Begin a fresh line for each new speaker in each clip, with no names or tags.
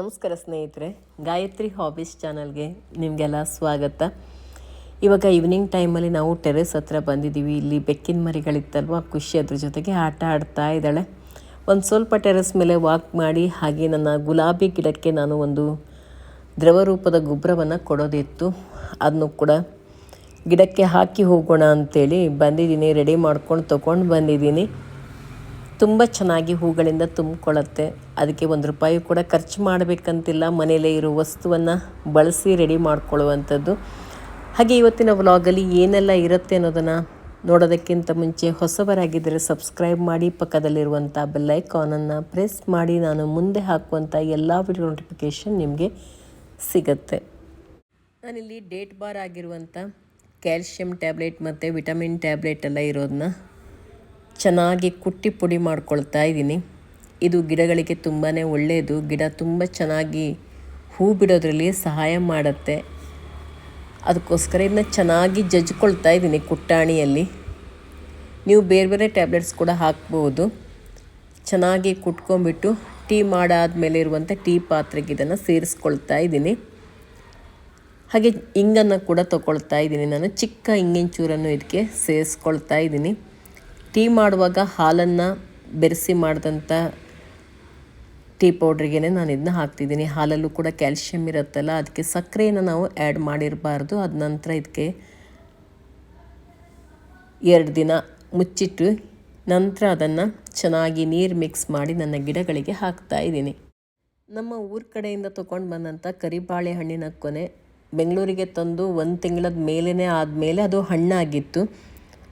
ನಮಸ್ಕಾರ ಸ್ನೇಹಿತರೆ, ಗಾಯತ್ರಿ ಹಾಬೀಸ್ ಚಾನಲ್ಗೆ ನಿಮಗೆಲ್ಲ ಸ್ವಾಗತ. ಇವಾಗ ಈವ್ನಿಂಗ್ ಟೈಮಲ್ಲಿ ನಾವು ಟೆರೆಸ್ ಹತ್ರ ಬಂದಿದ್ದೀವಿ. ಇಲ್ಲಿ ಬೆಕ್ಕಿನ ಮರಿಗಳಿತ್ತಲ್ವ? ಖುಷಿ ಅದ್ರ ಜೊತೆಗೆ ಆಟ ಆಡ್ತಾ ಇದ್ದಾಳೆ. ಒಂದು ಸ್ವಲ್ಪ ಟೆರೆಸ್ ಮೇಲೆ ವಾಕ್ ಮಾಡಿ, ಹಾಗೆ ನನ್ನ ಗುಲಾಬಿ ಗಿಡಕ್ಕೆ ನಾನು ಒಂದು ದ್ರವ ರೂಪದ ಗೊಬ್ಬರವನ್ನು ಕೊಡೋದಿತ್ತು. ಅದನ್ನು ಕೂಡ ಗಿಡಕ್ಕೆ ಹಾಕಿ ಹೋಗೋಣ ಅಂಥೇಳಿ ಬಂದಿದ್ದೀನಿ. ರೆಡಿ ಮಾಡ್ಕೊಂಡು ತೊಗೊಂಡು ಬಂದಿದ್ದೀನಿ. ತುಂಬ ಚೆನ್ನಾಗಿ ಹೂಗಳಿಂದ ತುಂಬಿಕೊಳ್ಳುತ್ತೆ. ಅದಕ್ಕೆ ಒಂದು ರೂಪಾಯಿ ಕೂಡ ಖರ್ಚು ಮಾಡಬೇಕಂತಿಲ್ಲ. ಮನೆಯಲ್ಲೇ ಇರೋ ವಸ್ತುವನ್ನು ಬಳಸಿ ರೆಡಿ ಮಾಡ್ಕೊಳ್ಳುವಂಥದ್ದು. ಹಾಗೆ ಇವತ್ತಿನ ವ್ಲಾಗಲ್ಲಿ ಏನೆಲ್ಲ ಇರುತ್ತೆ ಅನ್ನೋದನ್ನು ನೋಡೋದಕ್ಕಿಂತ ಮುಂಚೆ ಹೊಸಬರಾಗಿದ್ದರೆ ಸಬ್ಸ್ಕ್ರೈಬ್ ಮಾಡಿ, ಪಕ್ಕದಲ್ಲಿರುವಂಥ ಬೆಲ್ಲೈಕಾನನ್ನು ಪ್ರೆಸ್ ಮಾಡಿ, ನಾನು ಮುಂದೆ ಹಾಕುವಂಥ ಎಲ್ಲ ವಿಡಿಯೋ ನೋಟಿಫಿಕೇಷನ್ ನಿಮಗೆ ಸಿಗುತ್ತೆ. ನಾನಿಲ್ಲಿ ಡೇಟ್ ಬಾರ್ ಆಗಿರುವಂಥ ಕ್ಯಾಲ್ಶಿಯಂ ಟ್ಯಾಬ್ಲೆಟ್ ಮತ್ತು ವಿಟಮಿನ್ ಟ್ಯಾಬ್ಲೆಟ್ ಎಲ್ಲ ಇರೋದನ್ನ ಚೆನ್ನಾಗಿ ಕುಟ್ಟಿ ಪುಡಿ ಮಾಡ್ಕೊಳ್ತಾ ಇದ್ದೀನಿ. ಇದು ಗಿಡಗಳಿಗೆ ತುಂಬಾ ಒಳ್ಳೆಯದು ಗಿಡ ತುಂಬ ಚೆನ್ನಾಗಿ ಹೂ ಬಿಡೋದ್ರಲ್ಲಿ ಸಹಾಯ ಮಾಡುತ್ತೆ. ಅದಕ್ಕೋಸ್ಕರ ಇದನ್ನ ಚೆನ್ನಾಗಿ ಜಜ್ಕೊಳ್ತಾ ಇದ್ದೀನಿ ಕುಟ್ಟಾಣಿಯಲ್ಲಿ. ನೀವು ಬೇರೆ ಬೇರೆ ಟ್ಯಾಬ್ಲೆಟ್ಸ್ ಕೂಡ ಹಾಕ್ಬೋದು. ಚೆನ್ನಾಗಿ ಕುಟ್ಕೊಂಡ್ಬಿಟ್ಟು ಟೀ ಮಾಡಾದ್ಮೇಲೆ ಇರುವಂಥ ಟೀ ಪಾತ್ರೆಗೆ ಇದನ್ನು ಸೇರಿಸ್ಕೊಳ್ತಾ ಇದ್ದೀನಿ. ಹಾಗೆ ಇಂಗನ್ನು ಕೂಡ ತಗೊಳ್ತಾ ಇದ್ದೀನಿ ನಾನು. ಚಿಕ್ಕ ಇಂಗಿನ ಚೂರನ್ನು ಇದಕ್ಕೆ ಸೇರಿಸ್ಕೊಳ್ತಾ ಇದ್ದೀನಿ. ಟೀ ಮಾಡುವಾಗ ಹಾಲನ್ನು ಬೆರೆಸಿ ಮಾಡಿದಂಥ ಟೀ ಪೌಡ್ರಿಗೆ ನಾನು ಇದನ್ನ ಹಾಕ್ತಿದ್ದೀನಿ. ಹಾಲಲ್ಲೂ ಕೂಡ ಕ್ಯಾಲ್ಶಿಯಮ್ ಇರುತ್ತಲ್ಲ ಅದಕ್ಕೆ ಸಕ್ಕರೆಯನ್ನು ನಾವು ಆ್ಯಡ್ ಮಾಡಿರಬಾರ್ದು. ಅದ ನಂತರ ಇದಕ್ಕೆ ಎರಡು ದಿನ ಮುಚ್ಚಿಟ್ಟು ನಂತರ ಅದನ್ನು ಚೆನ್ನಾಗಿ ನೀರು ಮಿಕ್ಸ್ ಮಾಡಿ ನನ್ನ ಗಿಡಗಳಿಗೆ ಹಾಕ್ತಾ ಇದ್ದೀನಿ. ನಮ್ಮ ಊರ ಕಡೆಯಿಂದ ತೊಗೊಂಡು ಬಂದಂಥ ಕರಿಬಾಳೆ ಹಣ್ಣಿನ ಕೊನೆ ಬೆಂಗಳೂರಿಗೆ ತಂದು ಒಂದು ತಿಂಗಳದ ಮೇಲೇ ಆದಮೇಲೆ ಅದು ಹಣ್ಣಾಗಿತ್ತು.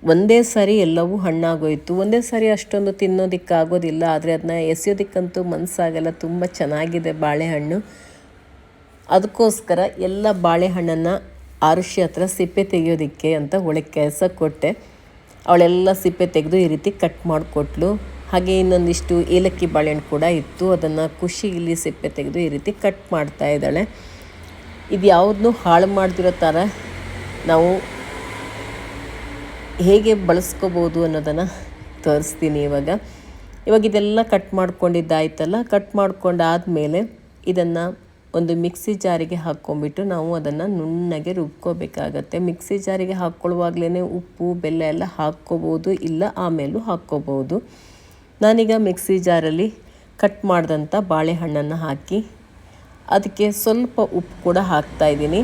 ಒಂದೇ ಸಾರಿ ಎಲ್ಲವೂ ಹಣ್ಣಾಗೋಯಿತು. ಒಂದೇ ಸಾರಿ ಅಷ್ಟೊಂದು ತಿನ್ನೋದಕ್ಕಾಗೋದಿಲ್ಲ. ಆದರೆ ಅದನ್ನ ಎಸೆಯೋದಕ್ಕಂತೂ ಮನಸ್ಸಾಗಲ್ಲ ತುಂಬ ಚೆನ್ನಾಗಿದೆ ಬಾಳೆಹಣ್ಣು. ಅದಕ್ಕೋಸ್ಕರ ಎಲ್ಲ ಬಾಳೆಹಣ್ಣನ್ನು ಆರುಷಿ ಹತ್ರ ಸಿಪ್ಪೆ ತೆಗೆಯೋದಕ್ಕೆ ಅಂತ ಒಳಗೆ ಕೆಲಸ ಕೊಟ್ಟೆ. ಅವಳೆಲ್ಲ ಸಿಪ್ಪೆ ತೆಗೆದು ಈ ರೀತಿ ಕಟ್ ಮಾಡಿಕೊಟ್ಲು. ಹಾಗೆ ಇನ್ನೊಂದಿಷ್ಟು ಏಲಕ್ಕಿ ಬಾಳೆಹಣ್ಣು ಕೂಡ ಇತ್ತು. ಅದನ್ನು ಖುಷಿ ಇಲ್ಲಿ ಸಿಪ್ಪೆ ತೆಗೆದು ಈ ರೀತಿ ಕಟ್ ಮಾಡ್ತಾ ಇದ್ದಾಳೆ. ಇದು ಯಾವುದನ್ನೂ ಹಾಳು ಮಾಡ್ತಿರೋ ಥರ ನಾವು ಹೇಗೆ ಬಳಸ್ಕೋಬೋದು ಅನ್ನೋದನ್ನು ತೋರಿಸ್ತೀನಿ ಇವಾಗ. ಇವಾಗ ಇದೆಲ್ಲ ಕಟ್ ಮಾಡ್ಕೊಂಡಿದ್ದಾಯ್ತಲ್ಲ ಕಟ್ ಮಾಡ್ಕೊಂಡಾದಮೇಲೆ ಇದನ್ನು ಒಂದು ಮಿಕ್ಸಿ ಜಾರಿಗೆ ಹಾಕ್ಕೊಂಬಿಟ್ಟು ನಾವು ಅದನ್ನು ನುಣ್ಣಗೆ ರುಬ್ಕೋಬೇಕಾಗತ್ತೆ. ಮಿಕ್ಸಿ ಜಾರಿಗೆ ಹಾಕ್ಕೊಳ್ಳುವಾಗಲೇ ಉಪ್ಪು, ಬೆಲ್ಲ ಎಲ್ಲ ಹಾಕ್ಕೋಬೋದು ಇಲ್ಲ ಆಮೇಲೂ ಹಾಕ್ಕೋಬೋದು. ನಾನೀಗ ಮಿಕ್ಸಿ ಜಾರಲ್ಲಿ ಕಟ್ ಮಾಡಿದಂಥ ಬಾಳೆಹಣ್ಣನ್ನು ಹಾಕಿ, ಅದಕ್ಕೆ ಸ್ವಲ್ಪ ಉಪ್ಪು ಕೂಡ ಹಾಕ್ತಾಯಿದ್ದೀನಿ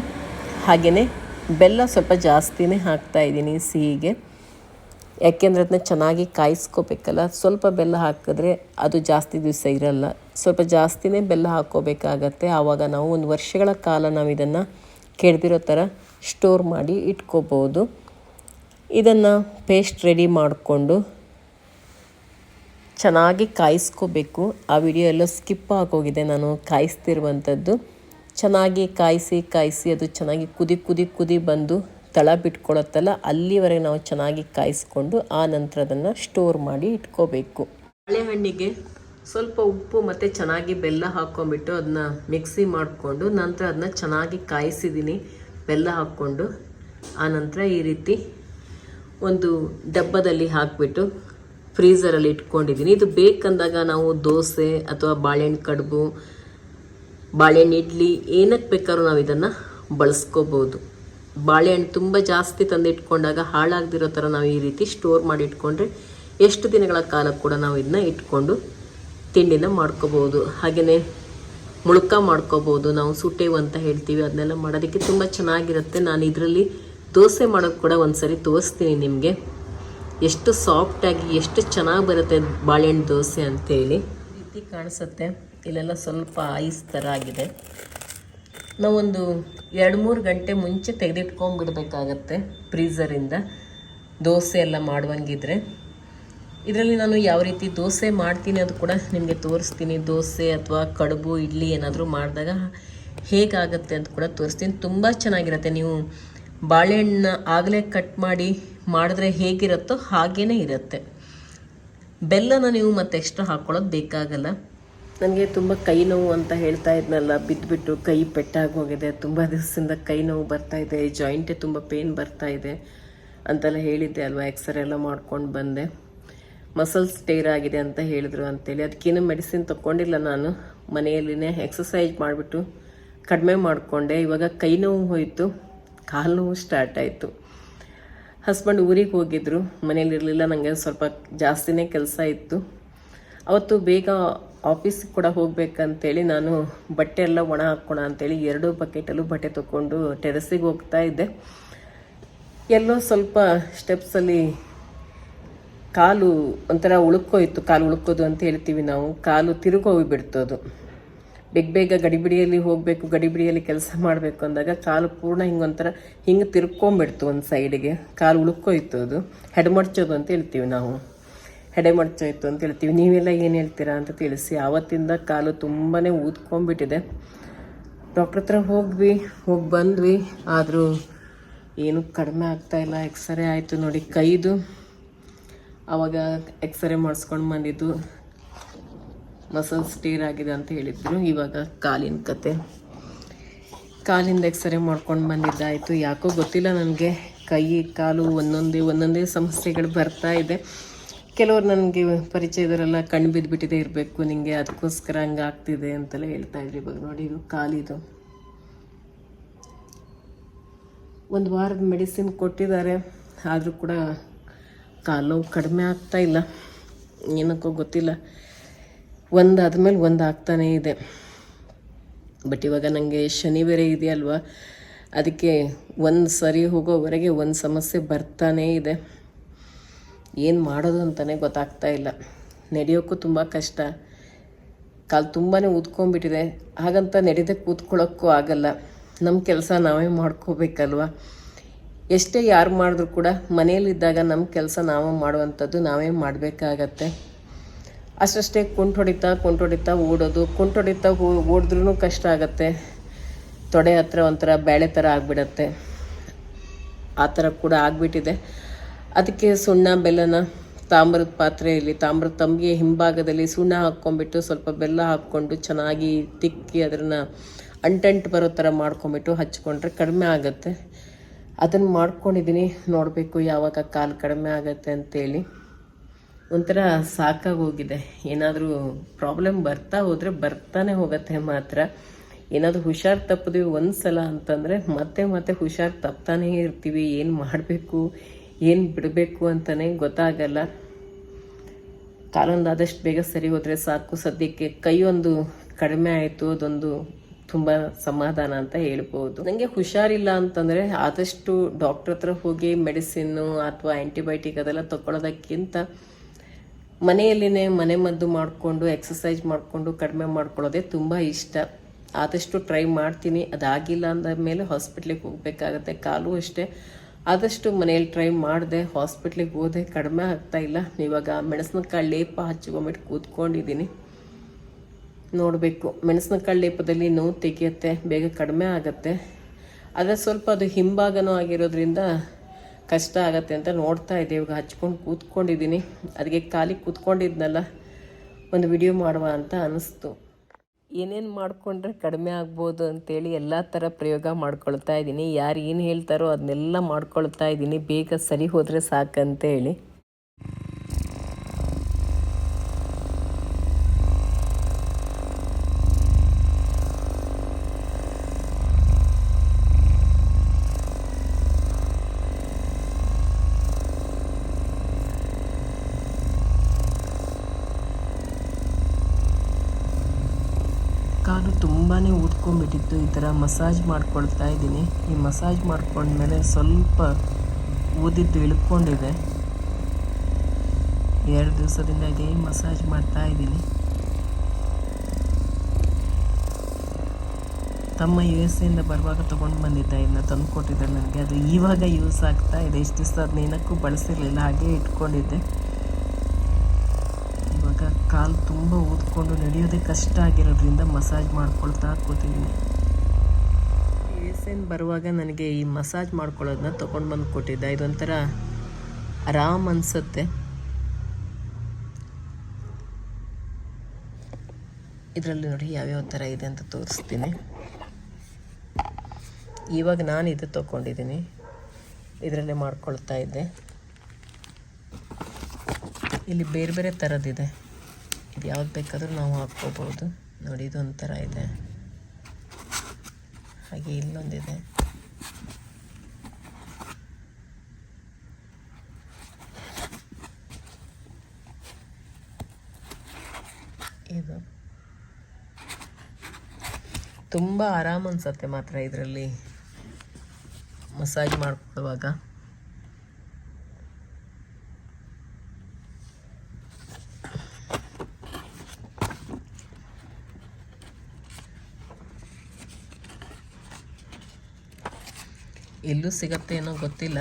ಹಾಗೆಯೇ ಬೆಲ್ಲ ಸ್ವಲ್ಪ ಜಾಸ್ತಿನೇ ಹಾಕ್ತಾ ಇದ್ದೀನಿ ಸಿಹಿಗೆ. ಯಾಕೆಂದರೆ ಅದನ್ನ ಚೆನ್ನಾಗಿ ಕಾಯಿಸ್ಕೋಬೇಕಲ್ಲ, ಸ್ವಲ್ಪ ಬೆಲ್ಲ ಹಾಕಿದ್ರೆ ಅದು ಜಾಸ್ತಿ ದಿವಸ ಇರಲ್ಲ. ಸ್ವಲ್ಪ ಜಾಸ್ತಿನೇ ಬೆಲ್ಲ ಹಾಕ್ಕೋಬೇಕಾಗತ್ತೆ. ಆವಾಗ ನಾವು ಒಂದು ವರ್ಷಗಳ ಕಾಲ ನಾವು ಇದನ್ನು ಕೆಡ್ದಿರೋ ಥರ ಸ್ಟೋರ್ ಮಾಡಿ ಇಟ್ಕೋಬೋದು. ಇದನ್ನು ಪೇಸ್ಟ್ ರೆಡಿ ಮಾಡಿಕೊಂಡು ಚೆನ್ನಾಗಿ ಕಾಯಿಸ್ಕೋಬೇಕು. ಆ ವಿಡಿಯೋ ಎಲ್ಲ ಸ್ಕಿಪ್ ಆಗೋಗಿದೆ, ನಾನು ಕಾಯಿಸ್ತಿರುವಂಥದ್ದು. ಚೆನ್ನಾಗಿ ಕಾಯಿಸಿ ಕಾಯಿಸಿ ಅದು ಚೆನ್ನಾಗಿ ಕುದಿ ಕುದಿ ಕುದಿ ಬಂದು ತಳ ಬಿಟ್ಕೊಳತ್ತಲ್ಲ, ಅಲ್ಲಿವರೆಗೆ ನಾವು ಚೆನ್ನಾಗಿ ಕಾಯಿಸ್ಕೊಂಡು ಆ ನಂತರ ಅದನ್ನು ಸ್ಟೋರ್ ಮಾಡಿ ಇಟ್ಕೋಬೇಕು. ಬಾಳೆಹಣ್ಣಿಗೆ ಸ್ವಲ್ಪ ಉಪ್ಪು ಮತ್ತು ಚೆನ್ನಾಗಿ ಬೆಲ್ಲ ಹಾಕ್ಕೊಂಬಿಟ್ಟು ಅದನ್ನ ಮಿಕ್ಸಿ ಮಾಡಿಕೊಂಡು ನಂತರ ಅದನ್ನ ಚೆನ್ನಾಗಿ ಕಾಯಿಸಿದ್ದೀನಿ, ಬೆಲ್ಲ ಹಾಕ್ಕೊಂಡು. ಆ ನಂತರ ಈ ರೀತಿ ಒಂದು ಡಬ್ಬದಲ್ಲಿ ಹಾಕಿಬಿಟ್ಟು ಫ್ರೀಝರಲ್ಲಿ ಇಟ್ಕೊಂಡಿದ್ದೀನಿ. ಇದು ಬೇಕಂದಾಗ ನಾವು ದೋಸೆ ಅಥವಾ ಬಾಳೆಹಣ್ಣು ಕಡುಬು ಬಾಳೆಹಣ್ಣು ಇಡ್ಲಿ ಏನಕ್ಕೆ ಬೇಕಾದ್ರೂ ನಾವು ಇದನ್ನು ಬಳಸ್ಕೋಬೋದು. ಬಾಳೆಹಣ್ಣು ತುಂಬ ಜಾಸ್ತಿ ತಂದು ಇಟ್ಕೊಂಡಾಗ ಹಾಳಾಗದಿರೋ ಥರ ನಾವು ಈ ರೀತಿ ಸ್ಟೋರ್ ಮಾಡಿ ಇಟ್ಕೊಂಡ್ರೆ ಎಷ್ಟು ದಿನಗಳ ಕಾಲ ಕೂಡ ನಾವು ಇದನ್ನ ಇಟ್ಕೊಂಡು ತಿಂಡಿನ ಮಾಡ್ಕೋಬೋದು. ಹಾಗೆಯೇ ಮುಳುಕ ಮಾಡ್ಕೋಬೋದು. ನಾವು ಸುಟ್ಟೇವು ಅಂತ ಹೇಳ್ತೀವಿ ಅದನ್ನೆಲ್ಲ ಮಾಡೋದಕ್ಕೆ ತುಂಬ ಚೆನ್ನಾಗಿರುತ್ತೆ. ನಾನು ಇದರಲ್ಲಿ ದೋಸೆ ಮಾಡೋಕ್ಕೆ ಕೂಡ ಒಂದು ಸರಿ ತೋರಿಸ್ತೀನಿ ನಿಮಗೆ. ಎಷ್ಟು ಸಾಫ್ಟಾಗಿ ಎಷ್ಟು ಚೆನ್ನಾಗಿ ಬರುತ್ತೆ ಬಾಳೆಹಣ್ಣು ದೋಸೆ ಅಂತೇಳಿ. ರೀತಿ ಕಾಣಿಸುತ್ತೆ. ಇಲ್ಲೆಲ್ಲ ಸ್ವಲ್ಪ ಐಸ್ ಥರ ಆಗಿದೆ. ನಾವೊಂದು ಎರಡು ಮೂರು ಗಂಟೆ ಮುಂಚೆ ತೆಗೆದಿಟ್ಕೊಂಡ್ಬಿಡ್ಬೇಕಾಗತ್ತೆ ಫ್ರೀಝರಿಂದ ದೋಸೆ ಎಲ್ಲ ಮಾಡುವಂಗಿದ್ರೆ. ಇದರಲ್ಲಿ ನಾನು ಯಾವ ರೀತಿ ದೋಸೆ ಮಾಡ್ತೀನಿ ಅದು ಕೂಡ ನಿಮಗೆ ತೋರಿಸ್ತೀನಿ. ದೋಸೆ ಅಥವಾ ಕಡುಬು, ಇಡ್ಲಿ ಏನಾದರೂ ಮಾಡಿದಾಗ ಹೇಗಾಗುತ್ತೆ ಅಂತ ಕೂಡ ತೋರಿಸ್ತೀನಿ. ತುಂಬ ಚೆನ್ನಾಗಿರುತ್ತೆ. ನೀವು ಬಾಳೆಹಣ್ಣು ಆಗಲೇ ಕಟ್ ಮಾಡಿ ಮಾಡಿದ್ರೆ ಹೇಗಿರುತ್ತೋ ಹಾಗೇ ಇರುತ್ತೆ. ಬೆಲ್ಲನ ನೀವು ಮತ್ತೆ ಎಕ್ಸ್ಟ್ರಾ ಹಾಕ್ಕೊಳ್ಳೋದು ಬೇಕಾಗಲ್ಲ. ನನಗೆ ತುಂಬ ಕೈ ನೋವು ಅಂತ ಹೇಳ್ತಾ ಇದ್ನಲ್ಲ ಬಿದ್ದುಬಿಟ್ಟು ಕೈ ಪೆಟ್ಟಾಗಿ ಹೋಗಿದೆ. ತುಂಬ ದಿವಸದಿಂದ ಕೈ ನೋವು ಬರ್ತಾ ಇದೆ ಜಾಯಿಂಟೇ ತುಂಬ ಪೇನ್ ಬರ್ತಾ ಇದೆ ಅಂತೆಲ್ಲ ಹೇಳಿದ್ದೆ ಅಲ್ವಾ ಎಕ್ಸ್ರೇ ಎಲ್ಲ ಮಾಡ್ಕೊಂಡು ಬಂದೆ. ಮಸಲ್ಸ್ ಟೇರ್ ಆಗಿದೆ ಅಂತ ಹೇಳಿದ್ರು ಅಂತೇಳಿ. ಅದಕ್ಕೇನು ಮೆಡಿಸಿನ್ ತೊಗೊಂಡಿಲ್ಲ ನಾನು. ಮನೆಯಲ್ಲಿನೇ ಎಕ್ಸಸೈಸ್ ಮಾಡಿಬಿಟ್ಟು ಕಡಿಮೆ ಮಾಡಿಕೊಂಡೆ. ಇವಾಗ ಕೈ ನೋವು ಹೋಯಿತು, ಕಾಲು ನೋವು ಸ್ಟಾರ್ಟ್ ಆಯಿತು. ಹಸ್ಬೆಂಡ್ ಊರಿಗೆ ಹೋಗಿದ್ರು. ಮನೇಲಿರಲಿಲ್ಲ ನನಗೆ ಸ್ವಲ್ಪ ಜಾಸ್ತಿನೇ ಕೆಲಸ ಇತ್ತು. ಅವತ್ತು ಬೇಗ ಆಫೀಸಿಗೆ ಕೂಡ ಹೋಗ್ಬೇಕಂತೇಳಿ ನಾನು ಬಟ್ಟೆ ಎಲ್ಲ ಒಣ ಹಾಕ್ಕೋಣ ಅಂತೇಳಿ ಎರಡು ಬಕೆಟಲ್ಲೂ ಬಟ್ಟೆ ತೊಗೊಂಡು ಟೆರೆಸಿಗೆ ಹೋಗ್ತಾ ಇದ್ದೆ. ಎಲ್ಲೋ ಸ್ವಲ್ಪ ಸ್ಟೆಪ್ಸಲ್ಲಿ ಕಾಲು ಒಂಥರ ಉಳುಕೋಯಿತು ಕಾಲು ಉಳುಕೋದು ಅಂತ ಹೇಳ್ತೀವಿ ನಾವು. ಕಾಲು ತಿರುಗೋಗಿ ಅದು. ಬೇಗ ಬೇಗ ಗಡಿಬಿಡಿಯಲ್ಲಿ ಹೋಗಬೇಕು, ಗಡಿಬಿಡಿಯಲ್ಲಿ ಕೆಲಸ ಮಾಡಬೇಕು ಅಂದಾಗ ಕಾಲು ಪೂರ್ಣ ಹಿಂಗೊಂಥರ ಹಿಂಗೆ ತಿರ್ಕೊಂಬಿಡ್ತು ಒಂದು ಸೈಡಿಗೆ ಕಾಲು ಉಳುಕೋಯ್ತು ಅದು. ಹೆಡ್ಮಡ್ಚೋದು ಅಂತ ಹೇಳ್ತೀವಿ ನಾವು. ಹೆಡೆ ಮಡ್ಚೋಯ್ತು ಅಂತ ಹೇಳ್ತೀವಿ. ನೀವೆಲ್ಲ ಏನು ಹೇಳ್ತೀರಾ ಅಂತ ತಿಳಿಸಿ. ಆವತ್ತಿಂದ ಕಾಲು ತುಂಬಾ ಊದ್ಕೊಂಡ್ಬಿಟ್ಟಿದೆ. ಡಾಕ್ಟ್ರ್ ಹತ್ರ ಹೋಗ್ವಿ, ಹೋಗಿ ಬಂದ್ವಿ. ಆದರೂ ಏನು ಕಡಿಮೆ ಆಗ್ತಾ ಇಲ್ಲ. ಎಕ್ಸ್ರೇ ಆಯಿತು ನೋಡಿ ಕೈದು. ಆವಾಗ ಎಕ್ಸ್ರೇ ಮಾಡಿಸ್ಕೊಂಡು ಬಂದಿದ್ದು. ಮಸಲ್ ಸ್ಟೀರ್ ಆಗಿದೆ ಅಂತ ಹೇಳಿದ್ರು. ಇವಾಗ ಕಾಲಿನ ಕತೆ. ಕಾಲಿಂದ ಎಕ್ಸ್ರೇ ಮಾಡ್ಕೊಂಡು ಬಂದಿದ್ದಾಯಿತು. ಯಾಕೋ ಗೊತ್ತಿಲ್ಲ ನನಗೆ. ಕೈ, ಕಾಲು ಒಂದೊಂದೇ ಒಂದೊಂದೇ ಸಮಸ್ಯೆಗಳು ಬರ್ತಾ ಇದೆ. ಕೆಲವ್ರು ನನಗೆ ಪರಿಚಯದವರೆಲ್ಲ ಕಣ್ಣು ಬಿದ್ದುಬಿಟ್ಟಿದೆ ಇರಬೇಕು ನಿಮಗೆ ಅದಕ್ಕೋಸ್ಕರ ಹಂಗೆ ಆಗ್ತಿದೆ ಅಂತೆಲ್ಲ ಹೇಳ್ತಾ ಇದ್ರಿ ಇವಾಗ ನೋಡಿ, ಇದು ಕಾಲಿದು. ಒಂದು ವಾರದ ಮೆಡಿಸಿನ್ ಕೊಟ್ಟಿದ್ದಾರೆ, ಆದರೂ ಕೂಡ ಕಾಲು ಕಡಿಮೆ ಆಗ್ತಾ ಇಲ್ಲ. ಏನಕ್ಕೋ ಗೊತ್ತಿಲ್ಲ. ಒಂದು ಆದಮೇಲೆ ಒಂದು ಆಗ್ತಾನೇ ಇದೆ. ಬಟ್ ಇವಾಗ ನನಗೆ ಶನಿ ಬೇರೆ ಇದೆಯಲ್ವ? ಅದಕ್ಕೆ ಒಂದು ಸರಿ ಹೋಗೋವರೆಗೆ ಒಂದು ಸಮಸ್ಯೆ ಬರ್ತಾನೇ ಇದೆ. ಏನು ಮಾಡೋದು ಅಂತಲೇ ಗೊತ್ತಾಗ್ತಾ ಇಲ್ಲ. ನಡೆಯೋಕ್ಕೂ ತುಂಬ ಕಷ್ಟ. ಕಾಲು ತುಂಬಾ ಊದ್ಕೊಂಡ್ಬಿಟ್ಟಿದೆ. ಹಾಗಂತ ನಡೆದೇ ಕೂತ್ಕೊಳ್ಳೋಕ್ಕೂ ಆಗಲ್ಲ. ನಮ್ಮ ಕೆಲಸ ನಾವೇ ಮಾಡ್ಕೋಬೇಕಲ್ವ? ಎಷ್ಟೇ ಯಾರು ಮಾಡಿದ್ರು ಕೂಡ ಮನೆಯಲ್ಲಿದ್ದಾಗ ನಮ್ಮ ಕೆಲಸ ನಾವು ಮಾಡುವಂಥದ್ದು ನಾವೇ ಮಾಡಬೇಕಾಗತ್ತೆ. ಅಷ್ಟಷ್ಟೇ ಕುಂಟು ಹೊಡಿತಾ ಕುಂಟು ಹೊಡಿತಾ ಓಡೋದು. ಕುಂಟು ಹೊಡಿತಾ ಓಡಿದ್ರೂ ಕಷ್ಟ ಆಗುತ್ತೆ. ತೊಡೆ ಹತ್ರ ಒಂಥರ ಬೇಳೆ ಥರ ಆಗಿಬಿಡತ್ತೆ. ಆ ಥರ ಕೂಡ ಆಗಿಬಿಟ್ಟಿದೆ. ಅದಕ್ಕೆ ಸುಣ್ಣ, ಬೆಲ್ಲನ, ತಾಮ್ರದ ಪಾತ್ರೆಯಲ್ಲಿ ತಾಮ್ರದ ತಂಬಿಗೆ ಹಿಂಭಾಗದಲ್ಲಿ ಸುಣ್ಣ ಹಾಕ್ಕೊಂಡ್ಬಿಟ್ಟು ಸ್ವಲ್ಪ ಬೆಲ್ಲ ಹಾಕ್ಕೊಂಡು ಚೆನ್ನಾಗಿ ತಿಕ್ಕಿ ಅದನ್ನು ಅಂಟಂಟು ಬರೋ ಥರ ಮಾಡ್ಕೊಂಬಿಟ್ಟು ಹಚ್ಕೊಂಡ್ರೆ ಕಡಿಮೆ ಆಗುತ್ತೆ. ಅದನ್ನು ಮಾಡ್ಕೊಂಡಿದ್ದೀನಿ ನೋಡಬೇಕು ಯಾವಾಗ ಕಾಲು ಕಡಿಮೆ ಆಗುತ್ತೆ ಅಂತೇಳಿ. ಒಂಥರ ಸಾಕಾಗೋಗಿದೆ. ಏನಾದರೂ ಪ್ರಾಬ್ಲಮ್ ಬರ್ತಾ ಹೋದರೆ ಬರ್ತಾನೆ ಹೋಗುತ್ತೆ ಮಾತ್ರ. ಏನಾದರೂ ಹುಷಾರು ತಪ್ಪಿದ್ವಿ ಒಂದು ಸಲ ಅಂತಂದರೆ ಮತ್ತೆ ಮತ್ತೆ ಹುಷಾರು ತಪ್ತಾನೇ ಇರ್ತೀವಿ. ಏನು ಮಾಡಬೇಕು? ಏನು ಬಿಡಬೇಕು ಅಂತಲೇ ಗೊತ್ತಾಗಲ್ಲ. ಕಾಲೊಂದು ಆದಷ್ಟು ಬೇಗ ಸರಿ ಹೋದರೆ ಸಾಕು. ಸದ್ಯಕ್ಕೆ ಕೈ ಒಂದು ಕಡಿಮೆ ಆಯಿತು, ಅದೊಂದು ತುಂಬ ಸಮಾಧಾನ ಅಂತ ಹೇಳ್ಬೋದು. ನನಗೆ ಹುಷಾರಿಲ್ಲ ಅಂತಂದರೆ ಆದಷ್ಟು ಡಾಕ್ಟ್ರ್ ಹತ್ರ ಹೋಗಿ ಮೆಡಿಸಿನ್ನು ಅಥವಾ ಆ್ಯಂಟಿಬಯೋಟಿಕ್ ಅದೆಲ್ಲ ತಗೊಳ್ಳೋದಕ್ಕಿಂತ ಮನೆಯಲ್ಲಿನೇ ಮನೆ ಮದ್ದು ಮಾಡಿಕೊಂಡು ಎಕ್ಸಸೈಸ್ ಮಾಡಿಕೊಂಡು, ಕಡಿಮೆ ಮಾಡ್ಕೊಳ್ಳೋದೇ ತುಂಬ ಇಷ್ಟ. ಆದಷ್ಟು ಟ್ರೈ ಮಾಡ್ತೀನಿ. ಅದಾಗಿಲ್ಲ ಅಂದ ಮೇಲೆ ಹಾಸ್ಪಿಟ್ಲಿಗೆ ಹೋಗಬೇಕಾಗತ್ತೆ. ಕಾಲು ಅಷ್ಟೇ ಆದಷ್ಟು ಮನೆಯಲ್ಲಿ ಟ್ರೈ ಮಾಡಿದೆ ಹಾಸ್ಪಿಟ್ಲಿಗೆ ಹೋದೆ. ಕಡಿಮೆ ಆಗ್ತಾ ಇಲ್ಲ. ಇವಾಗ ಮೆಣಸಿನಕಾಯಿ ಲೇಪ ಹಚ್ಕೊಂಬಿಟ್ಟು ಕೂತ್ಕೊಂಡಿದ್ದೀನಿ ನೋಡಬೇಕು. ಮೆಣಸಿನಕಾಯಿ ಲೇಪದಲ್ಲಿ ನೋವು ತೆಗೆಯುತ್ತೆ, ಬೇಗ ಕಡಿಮೆ ಆಗುತ್ತೆ. ಆದರೆ ಸ್ವಲ್ಪ ಅದು ಹಿಂಭಾಗನೂ ಆಗಿರೋದ್ರಿಂದ ಕಷ್ಟ ಆಗತ್ತೆ ಅಂತ ನೋಡ್ತಾ ಇದ್ದೆ. ಇವಾಗ ಹಚ್ಕೊಂಡು ಕೂತ್ಕೊಂಡಿದ್ದೀನಿ ಅದಕ್ಕೆ ಖಾಲಿ ಕೂತ್ಕೊಂಡಿದ್ನಲ್ಲ, ಒಂದು ವಿಡಿಯೋ ಮಾಡುವ ಅಂತ ಅನ್ನಿಸ್ತು ಏನೇನು ಮಾಡಿಕೊಂಡ್ರೆ ಕಡಿಮೆ ಆಗ್ಬೋದು ಅಂತೇಳಿ ಎಲ್ಲ ಥರ ಪ್ರಯೋಗ ಮಾಡ್ಕೊಳ್ತಾ ಇದ್ದೀನಿ ಯಾರು ಏನು ಹೇಳ್ತಾರೋ ಅದನ್ನೆಲ್ಲ ಮಾಡ್ಕೊಳ್ತಾ ಇದ್ದೀನಿ ಬೇಗ ಸರಿ ಹೋದರೆ ಸಾಕಂತೇಳಿ ಕಾಲು ತುಂಬಾ ಊದ್ಕೊಂಡ್ಬಿಟ್ಟಿತ್ತು. ಈ ಥರ ಮಸಾಜ್ ಮಾಡ್ಕೊಳ್ತಾ ಇದ್ದೀನಿ. ಈ ಮಸಾಜ್ ಮಾಡ್ಕೊಂಡ್ಮೇಲೆ ಸ್ವಲ್ಪ ಊದಿದ್ದು ಇಳ್ಕೊಂಡಿದೆ. ಎರಡು ದಿವಸದಿಂದ ಇದೇ ಮಸಾಜ್ ಮಾಡ್ತಾ ಇದ್ದೀನಿ. ತಮ್ಮ ಯು ಎಸ್ ಎಯಿಂದ ಬರುವಾಗ ತೊಗೊಂಡು ಬಂದಿದ್ದ ಇದನ್ನ ತಂದು ಕೊಟ್ಟಿದ್ದೆ ನನಗೆ. ಅದು ಇವಾಗ ಯೂಸ್ ಆಗ್ತಾ ಇದೆ. ಇಷ್ಟು ದಿವಸ ಅದನ್ನ ಏನಕ್ಕೂ ಬಳಸಿರಲಿಲ್ಲ, ಹಾಗೆ ಇಟ್ಕೊಂಡಿದ್ದೆ. ಕಾಲು ತುಂಬ ಊದ್ಕೊಂಡು ನಡೆಯೋದೇ ಕಷ್ಟ ಆಗಿರೋದ್ರಿಂದ ಮಸಾಜ್ ಮಾಡ್ಕೊಳ್ತಾ ಕೂತಿದ್ದೀನಿ. ಎನ್ ಬರುವಾಗ ನನಗೆ ಈ ಮಸಾಜ್ ಮಾಡ್ಕೊಳ್ಳೋದನ್ನ ತೊಗೊಂಡು ಬಂದು ಕೊಟ್ಟಿದ್ದೆ. ಇದೊಂಥರ ಆರಾಮ್ ಅನಿಸುತ್ತೆ. ಇದರಲ್ಲಿ ನೋಡಿ ಯಾವ್ಯಾವ ಥರ ಇದೆ ಅಂತ ತೋರಿಸ್ತೀನಿ. ಇವಾಗ ನಾನು ಇದು ತೊಗೊಂಡಿದ್ದೀನಿ. ಇದರಲ್ಲೇ ಮಾಡ್ಕೊಳ್ತಾ ಇದ್ದೆ. ಇಲ್ಲಿ ಬೇರೆ ಬೇರೆ ಥರದ್ದಿದೆ ಇದು ಯಾವ್ದು ಬೇಕಾದರೂ ನಾವು ಹಾಕ್ಕೋಬೋದು. ನೋಡಿ ಒಂಥರ ಇದೆ. ಹಾಗೆ ಇಲ್ಲೊಂದಿದೆ. ಇದು. ತುಂಬ ಆರಾಮ ಅನ್ಸತ್ತೆ ಮಾತ್ರ ಇದರಲ್ಲಿ. ಮಸಾಜ್ ಮಾಡ್ಕೊಳ್ಳುವಾಗ. ಎಲ್ಲೂ ಸಿಗತ್ತೆ ಏನೋ ಗೊತ್ತಿಲ್ಲ.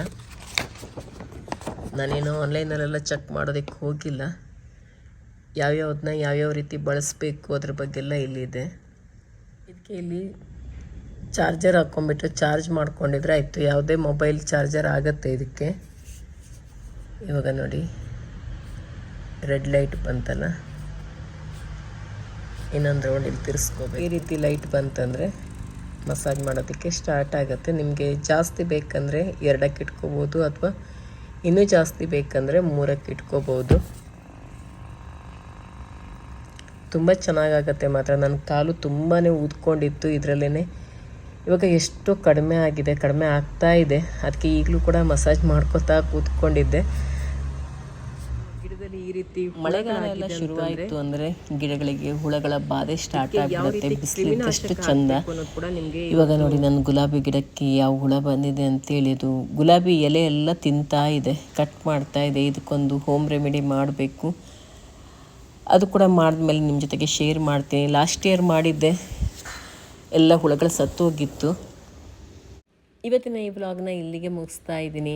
ನಾನೇನೋ ಆನ್ಲೈನಲ್ಲೆಲ್ಲ ಚೆಕ್ ಮಾಡೋದಕ್ಕೆ ಹೋಗಿಲ್ಲ. ಯಾವ್ಯಾವ್ದನ್ನ ಯಾವ್ಯಾವ ರೀತಿ ಬಳಸಬೇಕು ಅದ್ರ ಬಗ್ಗೆಲ್ಲ ಇಲ್ಲಿದೆ. ಇದಕ್ಕೆ ಇಲ್ಲಿ ಚಾರ್ಜರ್ ಹಾಕ್ಕೊಂಬಿಟ್ಟು ಚಾರ್ಜ್ ಮಾಡ್ಕೊಂಡಿದ್ರೆ ಆಯಿತು. ಯಾವುದೇ ಮೊಬೈಲ್ ಚಾರ್ಜರ್ ಆಗುತ್ತೆ ಇದಕ್ಕೆ. ಇವಾಗ ನೋಡಿ ರೆಡ್ ಲೈಟ್ ಬಂತಲ್ಲ. ಇನ್ನೊಂದು ರೌಂಡ್ ಇಲ್ಲಿ ತಿರ್ಸ್ಕೋಬೇಕು. ಈ ರೀತಿ ಲೈಟ್ ಬಂತಂದರೆ ಮಸಾಜ್ ಮಾಡೋದಕ್ಕೆ ಸ್ಟಾರ್ಟ್ ಆಗುತ್ತೆ. ನಿಮಗೆ ಜಾಸ್ತಿ ಬೇಕಂದರೆ ಎರಡಕ್ಕೆ ಇಟ್ಕೋಬೋದು ಅಥವಾ ಇನ್ನೂ ಜಾಸ್ತಿ ಬೇಕಂದರೆ ಮೂರಕ್ಕೆ ಇಟ್ಕೋಬೋದು. ತುಂಬ ಚೆನ್ನಾಗಾಗತ್ತೆ ಮಾತ್ರ. ನನ್ನ ಕಾಲು ತುಂಬಾ ಊದ್ಕೊಂಡಿತ್ತು ಇದರಲ್ಲೇ ಇವಾಗ ಎಷ್ಟು ಕಡಿಮೆ ಆಗಿದೆ, ಕಡಿಮೆ ಆಗ್ತಾ ಇದೆ. ಅದಕ್ಕೆ ಈಗಲೂ ಕೂಡ ಮಸಾಜ್ ಮಾಡ್ಕೋತಾ ಕೂತ್ಕೊಂಡಿದ್ದೆ. ಗಿಡದಲ್ಲಿ ಈ ರೀತಿ ಮಳೆಗಾಲ ಎಲ್ಲ ಶುರುವಾಯಿತು ಅಂದ್ರೆ ಗಿಡಗಳಿಗೆ ಹುಳಗಳ ಬಾಧೆ ಸ್ಟಾರ್ಟ್ ಆಗಿರುತ್ತೆ ಬಿಸಿಲಿದ್ದಷ್ಟು ಚಂದ.
ಕೂಡ ನಿಮಗೆ
ಇವಾಗ ನೋಡಿ ನನ್ನ ಗುಲಾಬಿ ಗಿಡಕ್ಕೆ ಯಾವ ಹುಳ ಬಂದಿದೆ ಅಂತ ಹೇಳಿದು ಗುಲಾಬಿ ಎಲೆ ಎಲ್ಲ ತಿಂತಾ ಇದೆ ಕಟ್ ಮಾಡ್ತಾ ಇದೆ ಇದಕ್ಕೊಂದು ಹೋಮ್ ರೆಮಿಡಿ ಮಾಡಬೇಕು. ಅದು ಕೂಡ ಮಾಡಿದ್ಮೇಲೆ ನಿಮ್ಮ ಜೊತೆಗೆ ಶೇರ್ ಮಾಡ್ತೀನಿ. ಲಾಸ್ಟ್ ಇಯರ್ ಮಾಡಿದ್ದೆ ಎಲ್ಲ ಹುಳಗಳು ಸತ್ತೋಗಿತ್ತು. ಇವತ್ತಿನ ಈ ವ್ಲಾಗ್ನ ಇಲ್ಲಿಗೆ ಮುಗಿಸ್ತಾ ಇದ್ದೀನಿ.